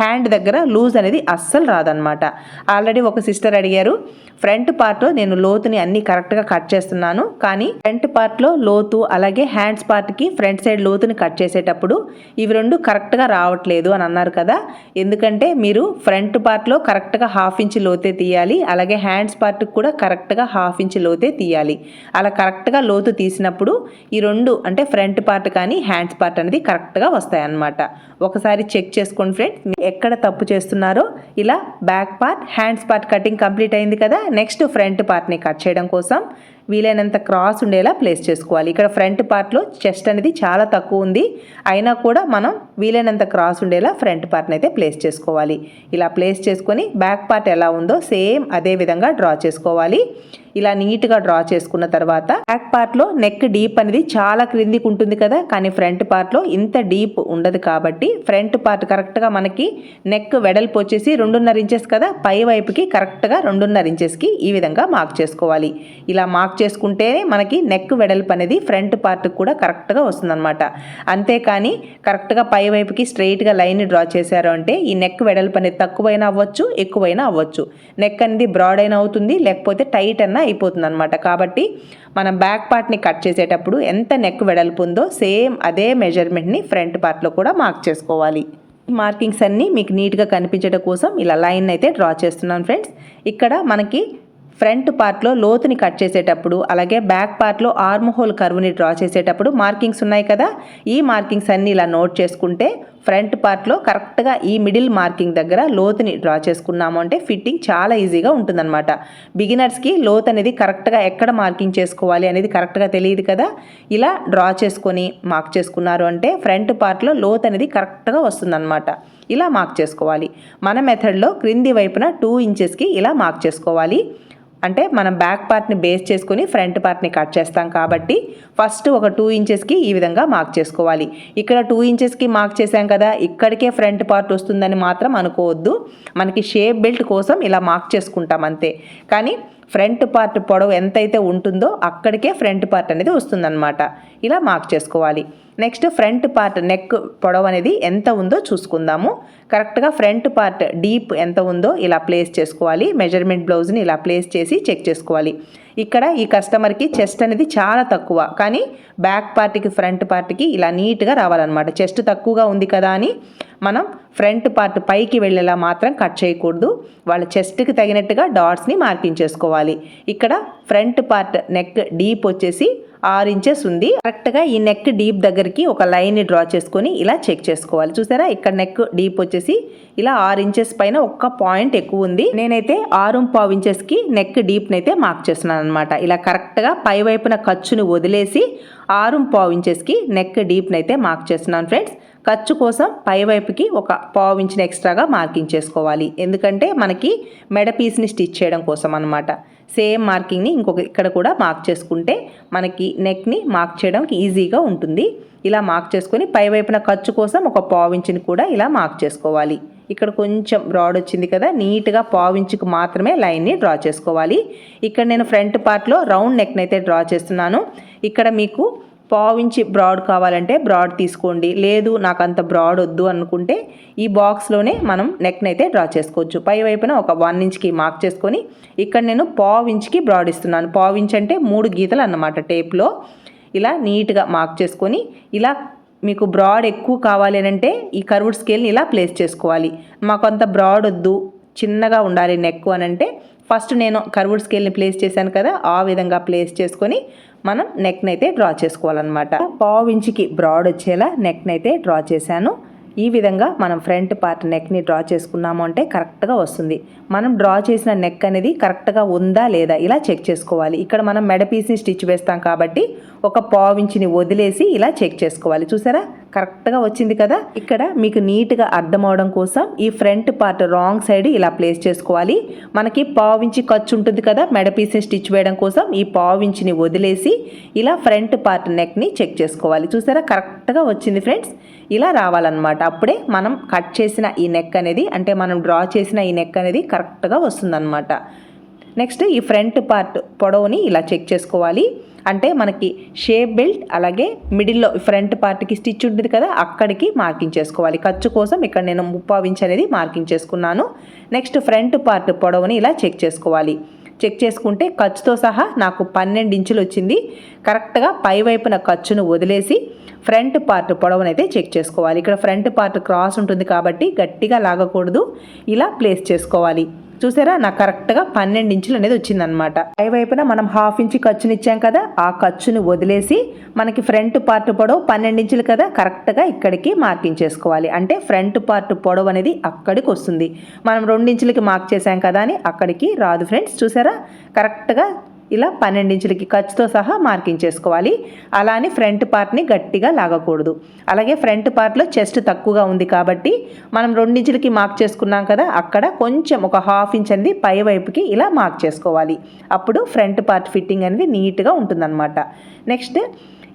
హ్యాండ్ దగ్గర లూజ్ అనేది అస్సలు రాదనమాట. ఆల్రెడీ ఒక సిస్టర్ అడిగారు ఫ్రంట్ పార్ట్లో నేను లోతుని అన్ని కరెక్ట్గా కట్ చేస్తున్నాను. కానీ ఫ్రంట్ పార్ట్లో లోతు అలాగే హ్యాండ్స్ పార్ట్కి ఫ్రంట్ సైడ్ లోతుని కట్ చేసేటప్పుడు ఇవి రెండు కరెక్ట్గా రావట్లేదు అని అన్నారు కదా. ఎందుకంటే మీరు ఫ్రంట్ పార్ట్లో కరెక్ట్గా హాఫ్ ఇంచ్ లోతే తీయాలి అలాగే హ్యాండ్స్ పార్ట్కి కూడా కరెక్ట్గా హాఫ్ ఇంచ్ లోతే తీయాలి. అలా కరెక్ట్గా లోతు తీసినప్పుడు ఈ రెండు అంటే ఫ్రంట్ పార్ట్ కానీ హ్యాండ్స్ పార్ట్ అనేది కరెక్ట్గా వస్తాయి అన్నమాట ఒకసారి చెక్ చేసుకోండి ఫ్రెండ్స్ ఎక్కడ తప్పు చేస్తున్నారో. ఇలా back part hands part cutting complete అయింది కదా నెక్స్ట్ ఫ్రంట్ పార్ట్ని కట్ చేయడం కోసం వీలైనంత క్రాస్ ఉండేలా ప్లేస్ చేసుకోవాలి. ఇక్కడ ఫ్రంట్ పార్ట్లో చెస్ట్ అనేది చాలా తక్కువ ఉంది. అయినా కూడా మనం వీలైనంత క్రాస్ ఉండేలా ఫ్రంట్ పార్ట్ని అయితే ప్లేస్ చేసుకోవాలి. ఇలా ప్లేస్ చేసుకొని బ్యాక్ పార్ట్ ఎలా ఉందో సేమ్ అదే విధంగా డ్రా చేసుకోవాలి. ఇలా నీట్గా డ్రా చేసుకున్న తర్వాత బ్యాక్ పార్ట్లో నెక్ డీప్ అనేది చాలా క్రిందికి ఉంటుంది కదా కానీ ఫ్రంట్ పార్ట్లో ఇంత డీప్ ఉండదు కాబట్టి ఫ్రంట్ పార్ట్ కరెక్ట్గా మనకి నెక్ వెడల్పు వచ్చేసి రెండున్నర ఇంచెస్ కదా పై వైపుకి కరెక్ట్గా రెండున్నర ఇంచెస్కి ఈ విధంగా మార్క్ చేసుకోవాలి. ఇలా మార్క్ చేసుకుంటేనే మనకి నెక్ వెడల్పు అనేది ఫ్రంట్ పార్ట్ కూడా కరెక్ట్గా వస్తుందన్నమాట. అంతేకాని కరెక్ట్గా పై వైపుకి స్ట్రైట్గా లైన్ డ్రా చేశారు అంటే ఈ నెక్ వెడల్పు అనేది తక్కువైనా అవ్వచ్చు ఎక్కువైనా అవ్వచ్చు. నెక్ అనేది బ్రాడ్ అయినా అవుతుంది లేకపోతే టైట్ అన్న అయిపోతుంది అనమాట కాబట్టి మనం బ్యాక్ పార్ట్ని కట్ చేసేటప్పుడు ఎంత నెక్ వెడల్పు ఉందో సేమ్ అదే మెజర్మెంట్ని ఫ్రంట్ పార్ట్లో కూడా మార్క్ చేసుకోవాలి. మార్కింగ్స్ అన్నీ మీకు నీట్గా కనిపించడం కోసం ఇలా లైన్ అయితే డ్రా చేస్తున్నాను ఫ్రెండ్స్ ఇక్కడ మనకి ఫ్రంట్ పార్ట్లో లోతుని కట్ చేసేటప్పుడు అలాగే బ్యాక్ పార్ట్లో ఆర్మ్ హోల్ కర్వ్ని డ్రా చేసేటప్పుడు మార్కింగ్స్ ఉన్నాయి కదా? ఈ మార్కింగ్స్ అన్నీ ఇలా నోట్ చేసుకుంటే ఫ్రంట్ పార్ట్లో కరెక్ట్గా ఈ మిడిల్ మార్కింగ్ దగ్గర లోతుని డ్రా చేసుకున్నాము అంటే ఫిట్టింగ్ చాలా ఈజీగా ఉంటుందన్నమాట. బిగినర్స్కి లోత్ అనేది కరెక్ట్గా ఎక్కడ మార్కింగ్ చేసుకోవాలి అనేది కరెక్ట్గా తెలియదు కదా? ఇలా డ్రా చేసుకొని మార్క్ చేసుకున్నారు అంటే ఫ్రంట్ పార్ట్లో లోత్ అనేది కరెక్ట్గా వస్తుందన్నమాట. ఇలా మార్క్ చేసుకోవాలి. మన మెథడ్లో క్రింది వైపున టూ ఇంచెస్కి ఇలా మార్క్ చేసుకోవాలి. అంటే మనం బ్యాక్ పార్ట్ని బేస్ చేసుకొని ఫ్రంట్ పార్ట్ని కట్ చేస్తాం కాబట్టి ఫస్ట్ ఒక టూ ఇంచెస్కి ఈ విధంగా మార్క్ చేసుకోవాలి. ఇక్కడ టూ ఇంచెస్కి మార్క్ చేసాం కదా ఇక్కడికే ఫ్రంట్ పార్ట్ వస్తుందని మాత్రం అనుకోవద్దు. మనకి షేప్ బెల్ట్ కోసం ఇలా మార్క్ చేసుకుంటాం అంతే. కానీ ఫ్రంట్ పార్ట్ పొడవు ఎంతైతే ఉంటుందో అక్కడికే ఫ్రంట్ పార్ట్ అనేది వస్తుందన్నమాట. ఇలా మార్క్ చేసుకోవాలి. నెక్స్ట్ ఫ్రంట్ పార్ట్ నెక్ పొడవు అనేది ఎంత ఉందో చూసుకుందాము. కరెక్ట్గా ఫ్రంట్ పార్ట్ డీప్ ఎంత ఉందో ఇలా ప్లేస్ చేసుకోవాలి. మెజర్మెంట్ బ్లౌజ్ని ఇలా ప్లేస్ చేసి చెక్ చేసుకోవాలి. ఇక్కడ ఈ కస్టమర్కి చెస్ట్ అనేది చాలా తక్కువ. కానీ బ్యాక్ పార్ట్కి ఫ్రంట్ పార్ట్కి ఇలా నీట్గా రావాలన్నమాట. చెస్ట్ తక్కువగా ఉంది కదా అని మనం ఫ్రంట్ పార్ట్ పైకి వెళ్ళేలా మాత్రం కట్ చేయకూడదు. వాళ్ళ చెస్ట్కి తగినట్టుగా డాట్స్ని మార్కింగ్ చేసుకోవాలి ఇక్కడ ఫ్రంట్ పార్ట్ నెక్ డీప్ వచ్చేసి ఆరు ఇంచెస్ ఉంది. కరెక్ట్గా ఈ నెక్ డీప్ దగ్గరికి ఒక లైన్ని డ్రా చేసుకొని ఇలా చెక్ చేసుకోవాలి. చూసారా? ఇక్కడ నెక్ డీప్ వచ్చేసి ఇలా ఆరు ఇంచెస్ పైన ఒక్క పాయింట్ ఎక్కువ ఉంది. నేనైతే ఆరు పావు ఇంచెస్కి నెక్ డీప్ని అయితే మార్క్ చేస్తున్నాను అనమాట ఇలా కరెక్ట్గా పై వైపున ఖర్చును వదిలేసి ఆరు పావు ఇంచెస్కి నెక్ డీప్ని అయితే మార్క్ చేస్తున్నాను ఫ్రెండ్స్ ఖర్చు కోసం పై వైపుకి ఒక పావు ఇంచిన ఎక్స్ట్రాగా మార్కింగ్ చేసుకోవాలి. ఎందుకంటే మనకి మెడ పీస్ని స్టిచ్ చేయడం కోసం అనమాట సేమ్ మార్కింగ్ని ఇంకొక ఇక్కడ కూడా మార్క్ చేసుకుంటే మనకి నెక్ని మార్క్ చేయడానికి ఈజీగా ఉంటుంది. ఇలా మార్క్ చేసుకొని పై వైపున ఖర్చు కోసం ఒక పావించిని కూడా ఇలా మార్క్ చేసుకోవాలి. ఇక్కడ కొంచెం బ్రాడ్ వచ్చింది కదా నీట్గా పావించుకు మాత్రమే లైన్ని డ్రా చేసుకోవాలి. ఇక్కడ నేను ఫ్రంట్ పార్ట్లో రౌండ్ నెక్ని అయితే డ్రా చేస్తున్నాను. ఇక్కడ మీకు పావించి బ్రాడ్ కావాలంటే బ్రాడ్ తీసుకోండి. లేదు నాకు అంత బ్రాడ్ వద్దు అనుకుంటే ఈ బాక్స్లోనే మనం నెక్ని అయితే డ్రా చేసుకోవచ్చు. పై వైపున ఒక వన్ ఇంచ్కి మార్క్ చేసుకొని ఇక్కడ నేను పావించ్కి బ్రాడ్ ఇస్తున్నాను. పావించ్ అంటే మూడు గీతలు అన్నమాట టేప్లో. ఇలా నీట్గా మార్క్ చేసుకొని ఇలా మీకు బ్రాడ్ ఎక్కువ కావాలి అని అంటే ఈ కర్వ్డ్ స్కేల్ని ఇలా ప్లేస్ చేసుకోవాలి. మాకు అంత బ్రాడ్ వద్దు చిన్నగా ఉండాలి నెక్ అని అంటే ఫస్ట్ నేను కర్వుడ్ స్కేల్ని ప్లేస్ చేశాను కదా ఆ విధంగా ప్లేస్ చేసుకొని మనం నెక్ని అయితే డ్రా చేసుకోవాలన్నమాట. పావు ఇంచుకి బ్రాడ్ వచ్చేలా నెక్ని అయితే డ్రా చేశాను. ఈ విధంగా మనం ఫ్రంట్ పార్ట్ నెక్ని డ్రా చేసుకున్నాము అంటే కరెక్ట్గా వస్తుంది. మనం డ్రా చేసిన నెక్ అనేది కరెక్ట్గా ఉందా లేదా ఇలా చెక్ చేసుకోవాలి. ఇక్కడ మనం మెడ పీస్ని స్టిచ్ వేస్తాం కాబట్టి ఒక పావు ఇంచిని వదిలేసి ఇలా చెక్ చేసుకోవాలి. చూసారా? కరెక్ట్గా వచ్చింది కదా? ఇక్కడ మీకు నీట్గా అర్థం అవడం కోసం ఈ ఫ్రంట్ పార్ట్ రాంగ్ సైడ్ ఇలా ప్లేస్ చేసుకోవాలి. మనకి పావించి ఖర్చు ఉంటుంది కదా? మెడ స్టిచ్ వేయడం కోసం ఈ పావించిని వదిలేసి ఇలా ఫ్రంట్ పార్ట్ నెక్ని చెక్ చేసుకోవాలి. చూసారా? కరెక్ట్గా వచ్చింది ఫ్రెండ్స్. ఇలా రావాలన్నమాట. అప్పుడే మనం కట్ చేసిన ఈ నెక్ అనేది అంటే మనం డ్రా చేసిన ఈ నెక్ అనేది కరెక్ట్గా వస్తుందన్నమాట. నెక్స్ట్ ఈ ఫ్రంట్ పార్ట్ పొడవుని ఇలా చెక్ చేసుకోవాలి. అంటే మనకి షేప్ బెల్ట్ అలాగే మిడిల్లో ఫ్రంట్ పార్ట్కి స్టిచ్ ఉంటుంది కదా అక్కడికి మార్కింగ్ చేసుకోవాలి. ఖర్చు కోసం ఇక్కడ నేను ముప్పావు ఇంచ్ అనేది మార్కింగ్ చేసుకున్నాను. నెక్స్ట్ ఫ్రంట్ పార్ట్ పొడవుని ఇలా చెక్ చేసుకోవాలి. చెక్ చేసుకుంటే ఖర్చుతో సహా నాకు పన్నెండు ఇంచులు వచ్చింది. కరెక్ట్గా పై వైపున ఖర్చును వదిలేసి ఫ్రంట్ పార్ట్ పొడవునైతే చెక్ చేసుకోవాలి. ఇక్కడ ఫ్రంట్ పార్ట్ క్రాస్ ఉంటుంది కాబట్టి గట్టిగా లాగకూడదు. ఇలా ప్లేస్ చేసుకోవాలి. చూసారా? నాకు కరెక్ట్గా పన్నెండు ఇంచులు అనేది వచ్చిందనమాట పైవైపున మనం హాఫ్ ఇంచ్ ఖర్చునిచ్చాం కదా ఆ ఖర్చుని వదిలేసి మనకి ఫ్రంట్ పార్ట్ పొడవు పన్నెండు ఇంచులు కదా కరెక్ట్గా ఇక్కడికి మార్కింగ్ చేసుకోవాలి. అంటే ఫ్రంట్ పార్ట్ పొడవు అనేది అక్కడికి వస్తుంది. మనం రెండించులకి మార్క్ చేసాం కదా అని అక్కడికి రాదు ఫ్రెండ్స్. చూసారా? కరెక్ట్గా ఇలా పన్నెండు ఇంచులకి ఖర్చుతో సహా మార్కింగ్ చేసుకోవాలి. అలానే ఫ్రంట్ పార్ట్ని గట్టిగా లాగకూడదు. అలాగే ఫ్రంట్ పార్ట్లో చెస్ట్ తక్కువగా ఉంది కాబట్టి మనం రెండించులకి మార్క్ చేసుకున్నాం కదా అక్కడ కొంచెం ఒక హాఫ్ ఇంచ్ అనేది పై వైపుకి ఇలా మార్క్ చేసుకోవాలి. అప్పుడు ఫ్రంట్ పార్ట్ ఫిట్టింగ్ అనేది నీట్గా ఉంటుందన్నమాట. నెక్స్ట్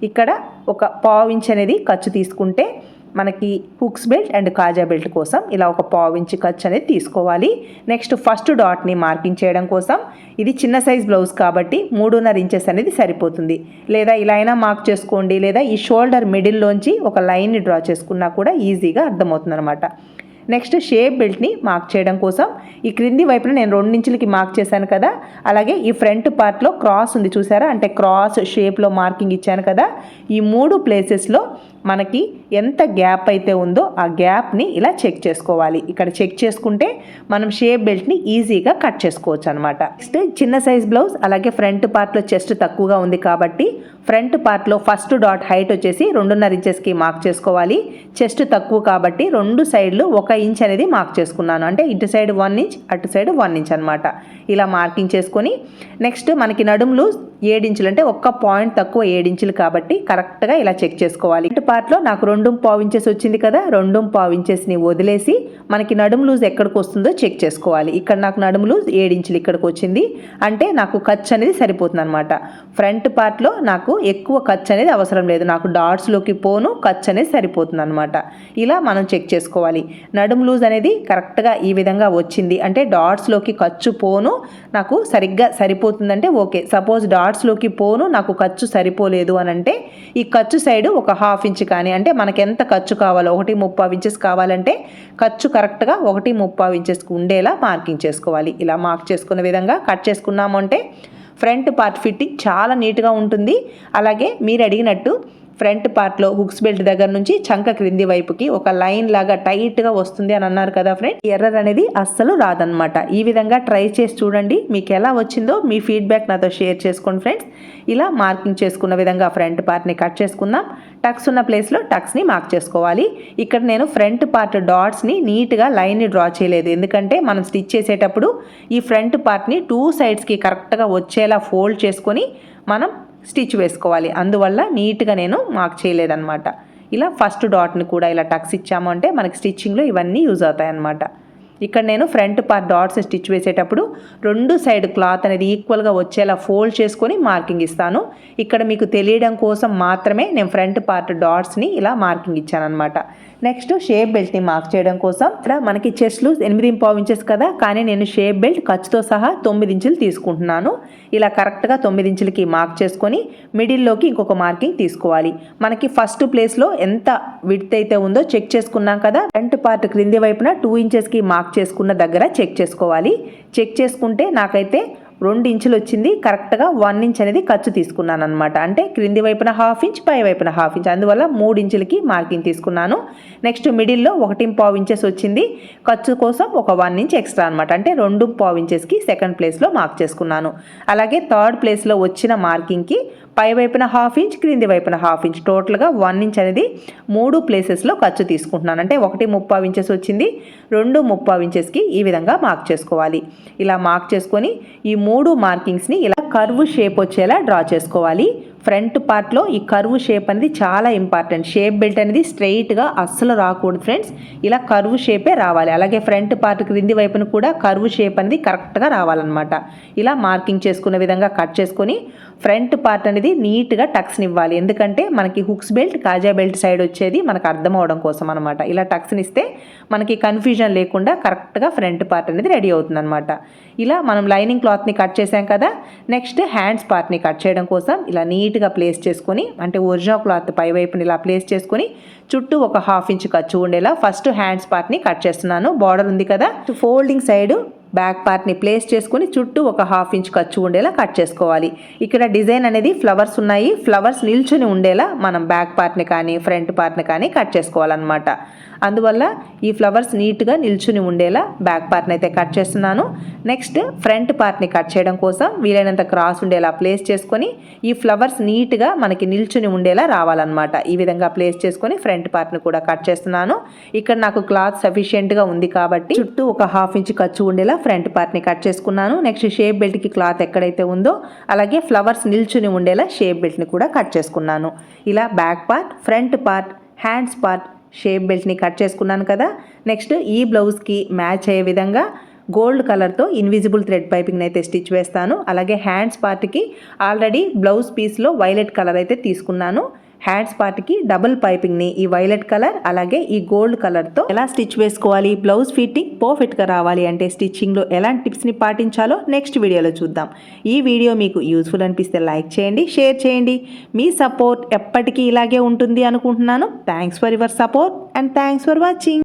ఇక్కడ ఒక పావు ఇంచ్ అనేది ఖర్చు తీసుకుంటే మనకి హుక్స్ బెల్ట్ అండ్ కాజా బెల్ట్ కోసం ఇలా ఒక పావు ఇంచు ఖర్చు అనేది తీసుకోవాలి. నెక్స్ట్ ఫస్ట్ డాట్ని మార్కింగ్ చేయడం కోసం ఇది చిన్న సైజ్ బ్లౌజ్ కాబట్టి మూడున్నర ఇంచెస్ అనేది సరిపోతుంది. లేదా ఇలా అయినా మార్క్ చేసుకోండి. లేదా ఈ షోల్డర్ మిడిల్లోంచి ఒక లైన్ని డ్రా చేసుకున్నా కూడా ఈజీగా అర్థమవుతుంది అనమాట నెక్స్ట్ షేప్ బెల్ట్ని మార్క్ చేయడం కోసం ఈ క్రింది వైపున నేను రెండించులకి మార్క్ చేశాను కదా. అలాగే ఈ ఫ్రంట్ పార్ట్లో క్రాస్ ఉంది చూసారా? అంటే క్రాస్ షేప్లో మార్కింగ్ ఇచ్చాను కదా. ఈ మూడు ప్లేసెస్లో మనకి ఎంత గ్యాప్ అయితే ఉందో ఆ గ్యాప్ని ఇలా చెక్ చేసుకోవాలి. ఇక్కడ చెక్ చేసుకుంటే మనం షేప్ బెల్ట్ని ఈజీగా కట్ చేసుకోవచ్చు అనమాట నెక్స్ట్ చిన్న సైజ్ బ్లౌజ్ అలాగే ఫ్రంట్ పార్ట్లో చెస్ట్ తక్కువగా ఉంది కాబట్టి ఫ్రంట్ పార్ట్లో ఫస్ట్ డాట్ హైట్ వచ్చేసి రెండున్నర ఇంచెస్కి మార్క్ చేసుకోవాలి. చెస్ట్ తక్కువ కాబట్టి రెండు సైడ్లు ఒక ఇంచ్ అనేది మార్క్ చేసుకున్నాను. అంటే ఇటు సైడ్ వన్ ఇంచ్ అటు సైడ్ వన్ ఇంచ్ అనమాట ఇలా మార్కింగ్ చేసుకొని నెక్స్ట్ మనకి నడుములు ఏడించులు అంటే ఒక్క పాయింట్ తక్కువ ఏడించులు కాబట్టి కరెక్ట్గా ఇలా చెక్ చేసుకోవాలి. ఇటు పార్ట్లో నాకు రెండు పావు ఇంచెస్ వచ్చింది కదా రెండు పావు ఇంచెస్ని వదిలేసి మనకి నడుము లూజ్ ఎక్కడికి వస్తుందో చెక్ చేసుకోవాలి. ఇక్కడ నాకు నడుము లూజ్ ఏడించులు ఇక్కడికి వచ్చింది. అంటే నాకు ఖర్చు అనేది సరిపోతుంది అనమాట ఫ్రంట్ పార్ట్లో నాకు ఎక్కువ ఖర్చు అనేది అవసరం లేదు. నాకు డాట్స్లోకి పోను ఖర్చు అనేది సరిపోతుంది అనమాట ఇలా మనం చెక్ చేసుకోవాలి. నడుము లూజ్ అనేది కరెక్ట్గా ఈ విధంగా వచ్చింది. అంటే డాట్స్లోకి ఖర్చు పోను నాకు సరిగ్గా సరిపోతుందంటే ఓకే. సపోజ్ డాట్స్లోకి పోను నాకు ఖర్చు సరిపోలేదు అని అంటే ఈ ఖర్చు సైడ్ ఒక హాఫ్ ఇంచ్ కానీ అంటే మనకి ఎంత ఖర్చు కావాలో ఒకటి ముప్పావు ఇంచెస్ కావాలంటే ఖర్చు కరెక్ట్గా ఒకటి ముప్పావు ఇంచెస్ ఉండేలా మార్కింగ్ చేసుకోవాలి. ఇలా మార్క్ చేసుకున్న విధంగా కట్ చేసుకున్నాము అంటే ఫ్రంట్ పార్ట్ ఫిట్టింగ్ చాలా నీట్గా ఉంటుంది. అలాగే మీరు అడిగినట్టు ఫ్రంట్ పార్ట్లో హుక్స్ బెల్ట్ దగ్గర నుంచి చంక క్రింది వైపుకి ఒక లైన్ లాగా టైట్గా వస్తుంది అని అన్నారు కదా ఫ్రెండ్. ఎర్రర్ అనేది అస్సలు రాదనమాట ఈ విధంగా ట్రై చేసి చూడండి. మీకు ఎలా వచ్చిందో మీ ఫీడ్బ్యాక్ నాతో షేర్ చేసుకోండి ఫ్రెండ్స్. ఇలా మార్కింగ్ చేసుకున్న విధంగా ఫ్రంట్ పార్ట్ని కట్ చేసుకుందాం. టక్స్ ఉన్న ప్లేస్లో టక్స్ని మార్క్ చేసుకోవాలి. ఇక్కడ నేను ఫ్రంట్ పార్ట్ డాట్స్ని నీట్గా లైన్ని డ్రా చేయలేదు. ఎందుకంటే మనం స్టిచ్ చేసేటప్పుడు ఈ ఫ్రంట్ పార్ట్ని టూ సైడ్స్కి కరెక్ట్గా వచ్చేలా ఫోల్డ్ చేసుకొని మనం స్టిచ్ వేసుకోవాలి. అందువల్ల నీట్గా నేను మార్క్ చేయలేదన్నమాట. ఇలా ఫస్ట్ డాట్ని కూడా ఇలా టక్స్ ఇచ్చాము అంటే మనకి స్టిచ్చింగ్లో ఇవన్నీ యూజ్ అవుతాయి అన్నమాట ఇక్కడ నేను ఫ్రంట్ పార్ట్ డాట్స్ స్టిచ్ వేసేటప్పుడు రెండు సైడ్ క్లాత్ అనేది ఈక్వల్గా వచ్చేలా ఫోల్డ్ చేసుకొని మార్కింగ్ ఇస్తాను. ఇక్కడ మీకు తెలియడం కోసం మాత్రమే నేను ఫ్రంట్ పార్ట్ డాట్స్ని ఇలా మార్కింగ్ ఇచ్చానమాట నెక్స్ట్ షేప్ బెల్ట్ని మార్క్ చేయడం కోసం. ఇక్కడ మనకి చెస్ట్లు ఎనిమిది పావు ఇంచెస్ కదా కానీ నేను షేప్ బెల్ట్ ఖర్చుతో సహా తొమ్మిది ఇంచులు తీసుకుంటున్నాను. ఇలా కరెక్ట్గా తొమ్మిది ఇంచులకి మార్క్ చేసుకొని మిడిల్లోకి ఇంకొక మార్కింగ్ తీసుకోవాలి. మనకి ఫస్ట్ ప్లేస్లో ఎంత విడ్త్ అయితే ఉందో చెక్ చేసుకున్నాం కదా ఫ్రంట్ పార్ట్ క్రింది వైపున టూ ఇంచెస్కి మార్క్ చేసుకున్న దగ్గర చెక్ చేసుకోవాలి. చెక్ చేసుకుంటే నాకైతే రెండు ఇంచులు వచ్చింది. కరెక్ట్గా వన్ ఇంచ్ అనేది ఖర్చు తీసుకున్నాను అనమాట అంటే క్రింది వైపున హాఫ్ ఇంచ్ పై వైపున హాఫ్ ఇంచ్. అందువల్ల మూడు ఇంచులకి మార్కింగ్ తీసుకున్నాను. నెక్స్ట్ మిడిల్లో ఒకటి పావు ఇంచెస్ వచ్చింది. ఖర్చు కోసం ఒక వన్ ఇంచ్ ఎక్స్ట్రా అనమాట అంటే రెండు పావు ఇంచెస్కి సెకండ్ ప్లేస్లో మార్క్ చేసుకున్నాను. అలాగే థర్డ్ ప్లేస్లో వచ్చిన మార్కింగ్కి పై వైపున హాఫ్ ఇంచ్ క్రింది వైపున హాఫ్ ఇంచ్ టోటల్గా వన్ ఇంచ్ అనేది మూడు ప్లేసెస్లో ఖర్చు తీసుకుంటున్నాను. అంటే ఒకటి ముప్పావు ఇంచెస్ వచ్చింది రెండు ముప్పావు ఇంచెస్కి ఈ విధంగా మార్క్ చేసుకోవాలి. ఇలా మార్క్ చేసుకొని ఈ మూడు మార్కింగ్స్ని ఇలా కర్వ్ షేప్ వచ్చేలా డ్రా చేసుకోవాలి. ఫ్రంట్ పార్ట్లో ఈ కర్వ్ షేప్ అనేది చాలా ఇంపార్టెంట్. షేప్ బెల్ట్ అనేది స్ట్రైట్గా అస్సలు రాకూడదు ఫ్రెండ్స్. ఇలా కర్వ్ షేపే రావాలి. అలాగే ఫ్రంట్ పార్ట్ క్రింది వైపున కూడా కర్వ్ షేప్ అనేది కరెక్ట్గా రావాలన్నమాట. ఇలా మార్కింగ్ చేసుకునే విధంగా కట్ చేసుకొని ఫ్రంట్ పార్ట్ అనేది నీట్గా టక్స్ని ఇవ్వాలి. ఎందుకంటే మనకి హుక్స్ బెల్ట్ కాజా బెల్ట్ సైడ్ వచ్చేది మనకు అర్థం అవడం కోసం అనమాట ఇలా టక్స్ని ఇస్తే మనకి కన్ఫ్యూజన్ లేకుండా కరెక్ట్గా ఫ్రంట్ పార్ట్ అనేది రెడీ అవుతుంది అనమాట ఇలా మనం లైనింగ్ క్లాత్ని కట్ చేసాం కదా నెక్స్ట్ హ్యాండ్స్ పార్ట్ని కట్ చేయడం కోసం ఇలా నీట్ నీట్గా ప్లేస్ చేసుకొని అంటే ఒరిజినల్ క్లాత్ పై వైపుని ఇలా ప్లేస్ చేసుకొని చుట్టూ ఒక హాఫ్ ఇంచ్ ఖర్చు ఉండేలా ఫస్ట్ హ్యాండ్స్ పార్ట్ని కట్ చేస్తున్నాను. బార్డర్ ఉంది కదా? ఫోల్డింగ్ సైడ్ బ్యాక్ పార్ట్ని ప్లేస్ చేసుకుని చుట్టూ ఒక హాఫ్ ఇంచ్ ఖర్చు ఉండేలా కట్ చేసుకోవాలి. ఇక్కడ డిజైన్ అనేది ఫ్లవర్స్ ఉన్నాయి. ఫ్లవర్స్ నిల్చుని ఉండేలా మనం బ్యాక్ పార్ట్ని కానీ ఫ్రంట్ పార్ట్ని కానీ కట్ చేసుకోవాలన్నమాట. అందువల్ల ఈ ఫ్లవర్స్ నీట్గా నిల్చుని ఉండేలా బ్యాక్ పార్ట్ని అయితే కట్ చేస్తున్నాను. నెక్స్ట్ ఫ్రంట్ పార్ట్ని కట్ చేయడం కోసం వీలైనంత క్రాస్ ఉండేలా ప్లేస్ చేసుకొని ఈ ఫ్లవర్స్ నీట్గా మనకి నిల్చుని ఉండేలా రావాలన్నమాట. ఈ విధంగా ప్లేస్ చేసుకొని ఫ్రంట్ పార్ట్ని కూడా కట్ చేస్తున్నాను. ఇక్కడ నాకు క్లాత్ సఫిషియెంట్గా ఉంది కాబట్టి చుట్టూ ఒక హాఫ్ ఇంచ్ ఖర్చు ఉండేలా ఫ్రంట్ పార్ట్ని కట్ చేసుకున్నాను. నెక్స్ట్ షేప్ బెల్ట్కి క్లాత్ ఎక్కడైతే ఉందో అలాగే ఫ్లవర్స్ నిల్చుని ఉండేలా షేప్ బెల్ట్ని కూడా కట్ చేసుకున్నాను. ఇలా back part front part hands part shape బెల్ట్ని cut చేసుకున్నాను కదా. నెక్స్ట్ ఈ బ్లౌజ్కి మ్యాచ్ అయ్యే విధంగా గోల్డ్ కలర్తో ఇన్విజిబుల్ థ్రెడ్ పైపింగ్ అయితే స్టిచ్ వేస్తాను. అలాగే హ్యాండ్స్ పార్ట్కి ఆల్రెడీ బ్లౌజ్ పీస్లో వైలెట్ కలర్ అయితే తీసుకున్నాను. హ్యాండ్స్ పార్ట్కి డబుల్ పైపింగ్ని ఈ వైలెట్ కలర్ అలాగే ఈ గోల్డ్ కలర్తో ఎలా స్టిచ్ వేసుకోవాలి బ్లౌజ్ ఫిట్టింగ్ పర్ఫెక్ట్గా రావాలి అంటే స్టిచ్చింగ్లో ఎలాంటి టిప్స్ని పాటించాలో నెక్స్ట్ వీడియోలో చూద్దాం. ఈ వీడియో మీకు యూస్ఫుల్ అనిపిస్తే లైక్ చేయండి షేర్ చేయండి. మీ సపోర్ట్ ఎప్పటికీ ఇలాగే ఉంటుంది అనుకుంటున్నాను. Thanks for your support and thanks for watching.